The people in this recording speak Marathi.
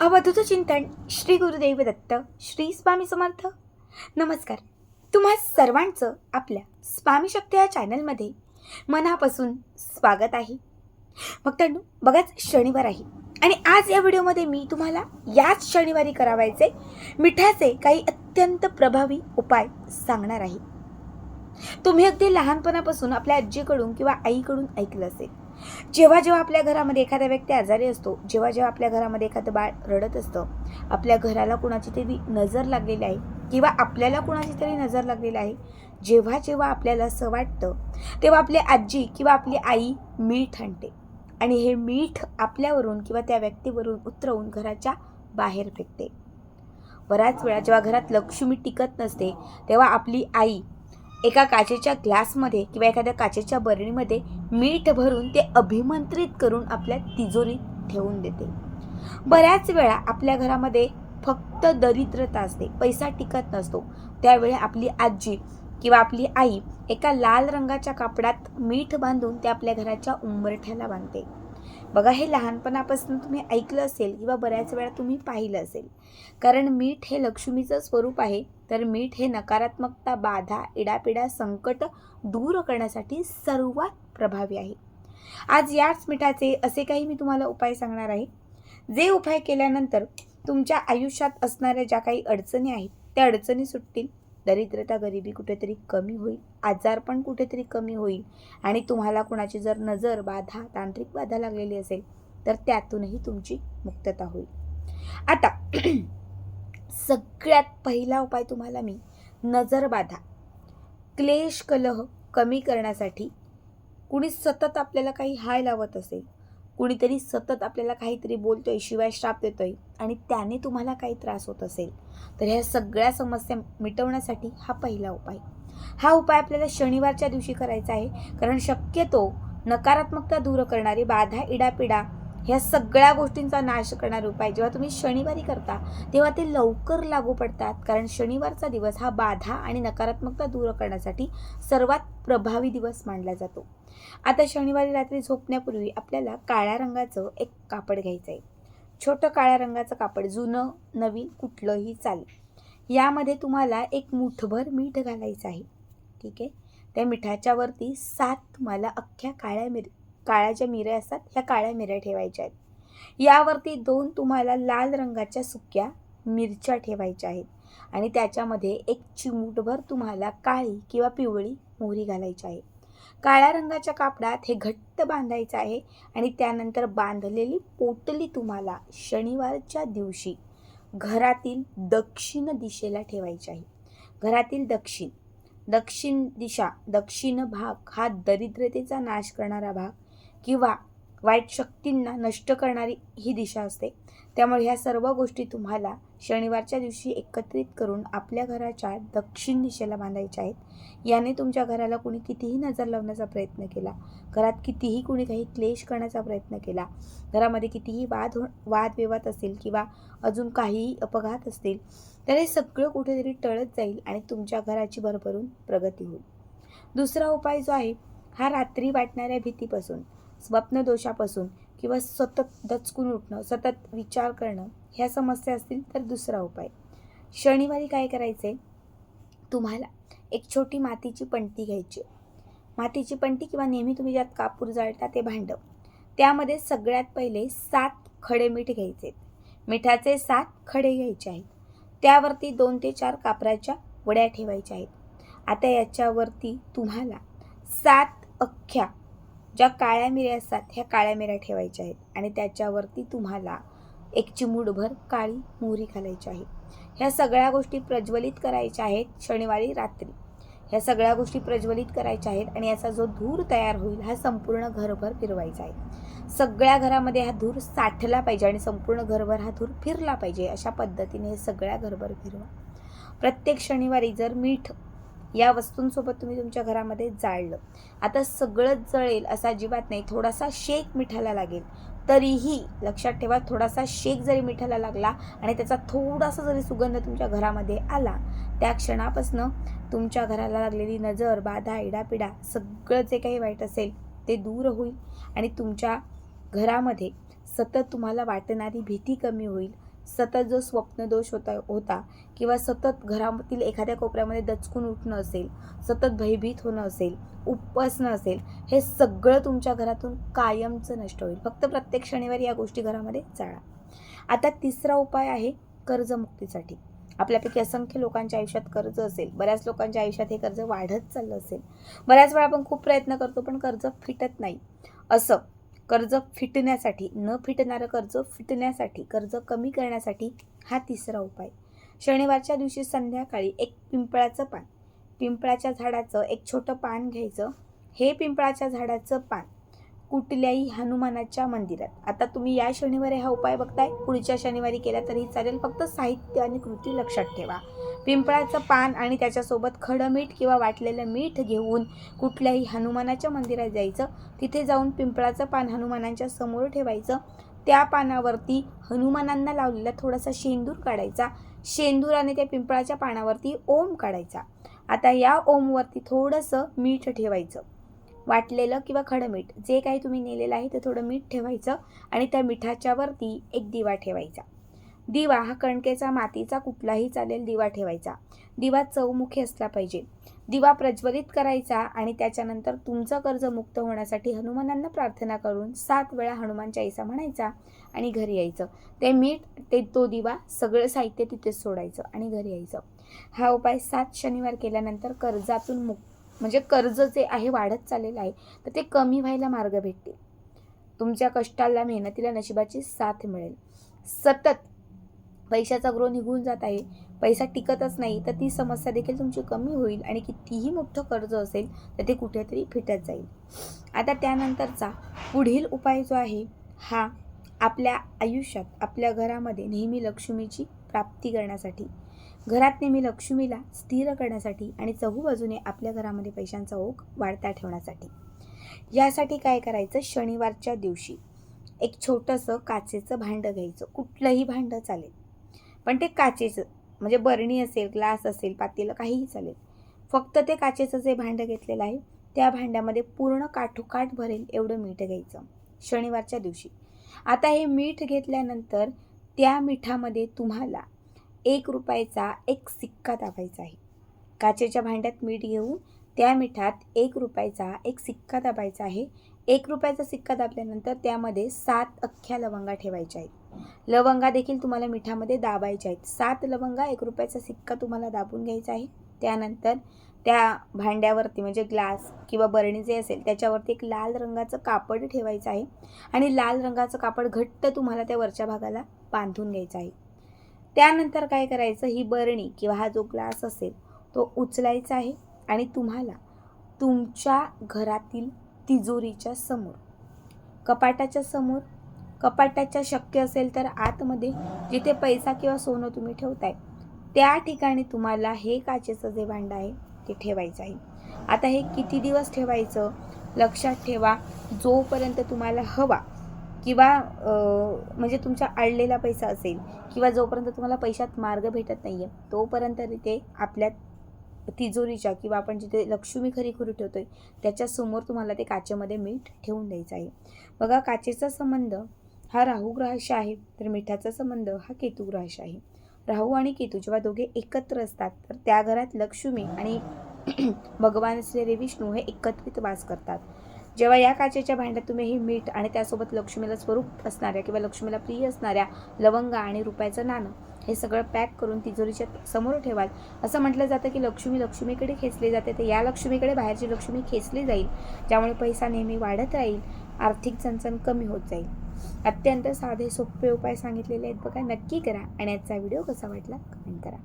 अवधूत चिंतन श्री गुरुदेव दत्त श्री स्वामी समर्थ. नमस्कार. तुम्हा सर्वांचं आपल्या स्वामी शक्ती या चॅनलमध्ये मनापासून स्वागत आहे. भक्तांनो बघाच शनिवार आहे आणि आज या व्हिडिओमध्ये मी तुम्हाला याच शनिवारी करावायचे मिठाचे काही अत्यंत प्रभावी उपाय सांगणार आहे. तुम्ही अगदी लहानपणापासून आपल्या आजीकडून किंवा आईकडून ऐकलं असेल. जेव्हा जेव्हा आपल्या घरामध्ये एखादा व्यक्ती आजारी असतो जेव्हा जेव्हा आपल्या घरामध्ये एखादं बाळ रडत असतं आपल्या घराला कुणाची तरी नजर लागलेली आहे किंवा आपल्याला कुणाची तरी नजर लागलेली आहे जेव्हा जेव्हा आपल्याला असं वाटतं तेव्हा आपली आजी किंवा आपली आई मीठ आणते. आणि हे मीठ आपल्यावरून किंवा त्या व्यक्तीवरून उतरवून घराच्या बाहेर फेकते. बऱ्याच वेळा जेव्हा घरात लक्ष्मी टिकत नसते तेव्हा आपली आई एका काचेच्या ग्लासमध्ये किंवा एखाद्या काचेच्या बरणीमध्ये मीठ भरून ते अभिमंत्रित करून आपल्या तिजोरीत ठेवून देते. बऱ्याच वेळा आपल्या घरामध्ये फक्त दरिद्रता असते पैसा टिकत नसतो. त्यावेळी आपली आजी किंवा आपली आई एका लाल रंगाच्या कापडात मीठ बांधून ते आपल्या घराच्या उंबरठ्याला बांधते. बघा हे लहानपणापासून तुम्ही ऐकलं असेल किंवा बऱ्याच वेळा तुम्ही पाहिलं असेल. कारण मीठ हे लक्ष्मीचं स्वरूप आहे. तर मीठ हे नकारात्मकता बाधा इडापिडा संकट दूर करण्यासाठी सर्वात प्रभावी आहे. आज याच मिठाचे असे काही मी तुम्हाला उपाय सांगणार आहे. जे उपाय केल्यानंतर तुमच्या आयुष्यात असणाऱ्या ज्या काही अडचणी आहेत त्या अडचणी सुटतील. दरिद्रता गरिबी कुठेतरी कमी होईल आजार पण कुठेतरी कमी होईल आणि तुम्हाला कुणाची जर नजर बाधा तांत्रिक बाधा लागलेली असेल तर त्यातूनही तुमची मुक्तता होईल. आता सगळ्यात पहिला उपाय तुम्हाला मी नजर बाधा. क्लेश कलह कमी करण्यासाठी कुणी सतत आपल्याला काही हाय लावत असेल कुणीतरी सतत आपल्याला काहीतरी बोलतो आहे शिवाय श्राप देतो आहे आणि त्याने तुम्हाला काही त्रास होत असेल तर ह्या सगळ्या समस्या मिटवण्यासाठी हा पहिला उपाय. हा उपाय आपल्याला शनिवारच्या दिवशी करायचा आहे कारण शक्यतो नकारात्मकता दूर करणारी बाधा इडापिडा ह्या सगळ्या गोष्टींचा नाश करणारे उपाय जेव्हा तुम्ही शनिवारी करता तेव्हा ते लवकर लागू पडतात. कारण शनिवारचा दिवस हा बाधा आणि नकारात्मकता दूर करण्यासाठी सर्वात प्रभावी दिवस मानला जातो. आता शनिवारी रात्री झोपण्यापूर्वी आपल्याला काळ्या रंगाचं एक कापड घ्यायचं आहे. छोटं काळ्या रंगाचं कापड जुनं नवीन कुठलंही चालेल. यामध्ये तुम्हाला एक मुठभर मीठ घालायचं आहे. ठीक आहे? त्या मिठाच्या वरती सात तुम्हाला अख्ख्या काळ्या मिर काळ्या ज्या मिऱ्या असतात ह्या काळ्या मिऱ्या ठेवायच्या आहेत. यावरती दोन तुम्हाला लाल रंगाच्या सुक्या मिरच्या ठेवायच्या आहेत. आणि त्याच्यामध्ये एक चिमूटभर तुम्हाला काळी किंवा पिवळी मोहरी घालायची आहे. काळ्या रंगाच्या कापडात हे घट्ट बांधायचं आहे आणि त्यानंतर बांधलेली पोटली तुम्हाला शनिवारच्या दिवशी घरातील दक्षिण दिशेला ठेवायची आहे. घरातील दक्षिण दक्षिण दिशा दक्षिण भाग हा दरिद्रतेचा नाश करणारा भाग किंवा वाईट शक्तींना नष्ट करणारी ही दिशा असते. त्यामुळे ह्या सर्व गोष्टी तुम्हाला शनिवारच्या दिवशी एकत्रित करून आपल्या घराच्या दक्षिण दिशेला बांधायच्या आहेत. याने तुमच्या घराला कुणी कितीही नजर लावण्याचा प्रयत्न केला घरात कितीही कुणी काही क्लेश करण्याचा प्रयत्न केला घरामध्ये कितीही वाद हो वादविवाद असेल किंवा अजून काहीही अपघात असतील तर हे सगळं कुठेतरी टळत जाईल आणि तुमच्या घराची भरभरून प्रगती होईल. दुसरा उपाय जो आहे हा रात्री वाटणाऱ्या भीतीपासून. स्वप्नदोषापासून किंवा सतत दचकून उठणं सतत विचार करणं ह्या समस्या असतील तर दुसरा उपाय. शनिवारी काय करायचं आहे तुम्हाला एक छोटी मातीची पंटी घ्यायची. मातीची पंटी किंवा नेहमी तुम्ही ज्यात कापूर जाळता ते भांडं. त्यामध्ये सगळ्यात पहिले सात खडे मीठ घ्यायचे. मिठाचे सात खडे घ्यायचे आहेत. त्यावरती दोन ते चार कापराच्या वड्या ठेवायच्या आहेत. आता याच्यावरती तुम्हाला सात अख्ख्या ज्या काळ्या मिऱ्या असतात ह्या काळ्या मिऱ्या ठेवायच्या आहेत. आणि त्याच्यावरती तुम्हाला एक चिमूडभर काळी मोहरी घालायची आहे. ह्या सगळ्या गोष्टी प्रज्वलित करायच्या आहेत शनिवारी रात्री. ह्या सगळ्या गोष्टी प्रज्वलित करायच्या आहेत आणि याचा जो धूर तयार होईल हा संपूर्ण घरभर फिरवायचा आहे. सगळ्या घरामध्ये हा धूर साठला पाहिजे आणि संपूर्ण घरभर हा धूर फिरला पाहिजे अशा पद्धतीने हे सगळ्या घरभर फिरवा. प्रत्येक शनिवारी जर मीठ या वस्तूंसोबत तुम्ही तुमच्या घरामध्ये जाळलं. आता सगळंच जळेल असा अजिबात नाही. थोडासा शेक मिठाला लागेल. तरीही लक्षात ठेवा थोडासा शेक जरी मिठाला लागला आणि त्याचा थोडासा जरी सुगंध तुमच्या घरामध्ये आला त्या क्षणापासनं तुमच्या घराला लागलेली नजर बाधा इडापिडा सगळं जे काही वाईट असेल ते दूर होईल आणि तुमच्या घरामध्ये सतत तुम्हाला वाटणारी भीती कमी होईल. सतत जो स्वप्नदोष होता होता किंवा सतत घरातील एखाद्या कोपऱ्यामध्ये दचकून उठणं असेल सतत भयभीत होणं असेल उपसणं असेल हे सगळं तुमच्या घरातून कायमचं नष्ट होईल. फक्त प्रत्येक शनिवारी या गोष्टी घरामध्ये जाळा आता तिसरा उपाय आहे कर्जमुक्तीसाठी. आपल्यापैकी असंख्य लोकांच्या आयुष्यात कर्ज असेल. बऱ्याच लोकांच्या आयुष्यात हे कर्ज वाढत चाललं असेल. बऱ्याच वेळा आपण खूप प्रयत्न करतो पण कर्ज फिटत नाही. असं कर्ज फिटण्यासाठी न फिटणारं कर्ज फिटण्यासाठी कर्ज कमी करण्यासाठी हा तिसरा उपाय. शनिवारच्या दिवशी संध्याकाळी एक पिंपळाचं पान. पिंपळाच्या झाडाचं एक छोटं पान घ्यायचं. हे पिंपळाच्या झाडाचं पान कुठल्याही हनुमानाच्या मंदिरात. आता तुम्ही या शनिवारी हा उपाय बघताय. पुढच्या शनिवारी केला तरी चालेल. फक्त साहित्य आणि कृती लक्षात ठेवा. पिंपळाचं पान आणि त्याच्यासोबत खडं मीठ किंवा वाटलेलं मीठ घेऊन कुठल्याही हनुमानाच्या मंदिरात जायचं. तिथे जाऊन पिंपळाचं पान हनुमानांच्या समोर ठेवायचं. त्या पानावरती हनुमानांना लावलेला थोडासा शेंदूर काढायचा. शेंदूर आणि त्या पिंपळाच्या पानावरती ओम काढायचा. आता या ओमवरती थोडंसं मीठ ठेवायचं. वाटलेलं किंवा खडं मीठ जे काही तुम्ही नेलेलं आहे ते थोडं मीठ ठेवायचं आणि त्या मिठाच्यावरती एक दिवा ठेवायचा. दिवा हा कणकेचा मातीचा कुठलाही चालेल दिवा ठेवायचा. दिवा चौमुखी असला पाहिजे. दिवा प्रज्वलित करायचा आणि त्याच्यानंतर तुमचं कर्ज मुक्त होण्यासाठी हनुमानांना प्रार्थना करून सात वेळा हनुमान चाळीसा म्हणायचा आणि घरी यायचं. ते मीठ ते तो दिवा सगळं साहित्य तिथेच सोडायचं आणि घरी यायचं. हा उपाय सात शनिवार केल्यानंतर कर्जातून मुक म्हणजे कर्ज जे आहे वाढत चाललेलं आहे तर ते कमी व्हायला मार्ग भेटतील. तुमच्या कष्टाला मेहनतीला नशिबाची साथ मिळेल. सतत पैशाचा ग्रो निघून जात आहे पैसा टिकतच नाही तर ती समस्या देखील तुमची कमी होईल आणि कितीही मोठं कर्ज असेल तर ते कुठेतरी फिटत जाईल. आता त्यानंतरचा पुढील उपाय जो आहे हा आपल्या आयुष्यात आपल्या घरामध्ये नेहमी लक्ष्मीची प्राप्ती करण्यासाठी घरात नेहमी लक्ष्मीला स्थिर करण्यासाठी आणि चहूबाजूने आपल्या घरामध्ये पैशांचा ओघ वाढता ठेवण्यासाठी. यासाठी काय करायचं? शनिवारच्या दिवशी एक छोटंसं काचेचं भांडं घ्यायचं. कुठलंही भांडं चालेल. पण ते काचेचं म्हणजे बरणी असेल ग्लास असेल पातेलं काहीही चालेल. फक्त ते काचेचं जे भांडं घेतलेलं आहे त्या भांड्यामध्ये पूर्ण काठोकाठ भरेल एवढं मीठ घ्यायचं शनिवारच्या दिवशी. आता हे मीठ घेतल्यानंतर त्या मिठामध्ये तुम्हाला एक रुपयाचा एक सिक्का दाबायचा आहे. काचेच्या भांड्यात मीठ घेऊन त्या मिठात एक रुपयाचा एक सिक्का दाबायचा आहे. एक रुपयाचा सिक्का दाबल्यानंतर त्यामध्ये सात अख्ख्या लवंगा ठेवायच्या आहेत. लवंगा देखील तुम्हाला मिठामध्ये दाबायच्या आहेत. सात लवंगा एक रुपयाचा सिक्का तुम्हाला दाबून घ्यायचा आहे. त्यानंतर त्या भांड्यावरती म्हणजे ग्लास किंवा बरणी जे असेल त्याच्यावरती एक लाल रंगाचं कापड ठेवायचं आहे. आणि लाल रंगाचं कापड घट्ट तुम्हाला त्या वरच्या भागाला बांधून घ्यायचं आहे. त्यानंतर काय करायचं ही बरणी किंवा हा जो ग्लास असेल तो उचलायचा आहे आणि तुम्हाला तुमच्या घरातील तिजोरीच्या समोर कपाटाच्या समोर कपाटाच्या शक्य असेल तर आतमध्ये जिथे पैसा किंवा सोनं तुम्ही ठेवताय त्या ठिकाणी तुम्हाला हे काचेचं जे भांडं आहे ते ठेवायचं आहे. आता हे किती दिवस ठेवायचं? लक्षात ठेवा जोपर्यंत तुम्हाला हवा किंवा म्हणजे तुमचा अडलेला पैसा असेल किंवा जोपर्यंत तुम्हाला पैशात मार्ग भेटत नाही आहे तोपर्यंत ते आपल्या तिजोरीच्या किंवा आपण जिथे लक्ष्मी खरी खुरी आहे त्याच्यासमोर तुम्हाला ते काचेमध्ये मीठ ठेवून द्यायचं आहे. बघा काचेचा संबंध हा राहू ग्रहाशी आहे तर मिठाचा संबंध हा केतू ग्रहाशी आहे. राहू आणि केतू जेव्हा दोघे एकत्र असतात तर त्या घरात लक्ष्मी आणि भगवान असलेले विष्णू हे एकत्रित वास करतात. जेव्हा या काचेच्या भांड्यात तुम्ही हे मीठ आणि त्यासोबत लक्ष्मीला स्वरूप असणाऱ्या किंवा लक्ष्मीला प्रिय असणाऱ्या लवंगा आणि रुपयाचं नाणं हे सगळं पॅक करून तिजोरीच्या समोर ठेवाल. असं म्हटलं जातं की लक्ष्मी लक्ष्मीकडे खेचली जाते तर या लक्ष्मीकडे बाहेरची लक्ष्मी खेचली जाईल ज्यामुळे पैसा नेहमी वाढत राहील आर्थिक चणचण कमी होत जाईल. अत्यंत साधे सोपे उपाय सांगितलेले आहेत बघा. नक्की करा. आणि आजचा व्हिडिओ कसा वाटला कमेंट करा.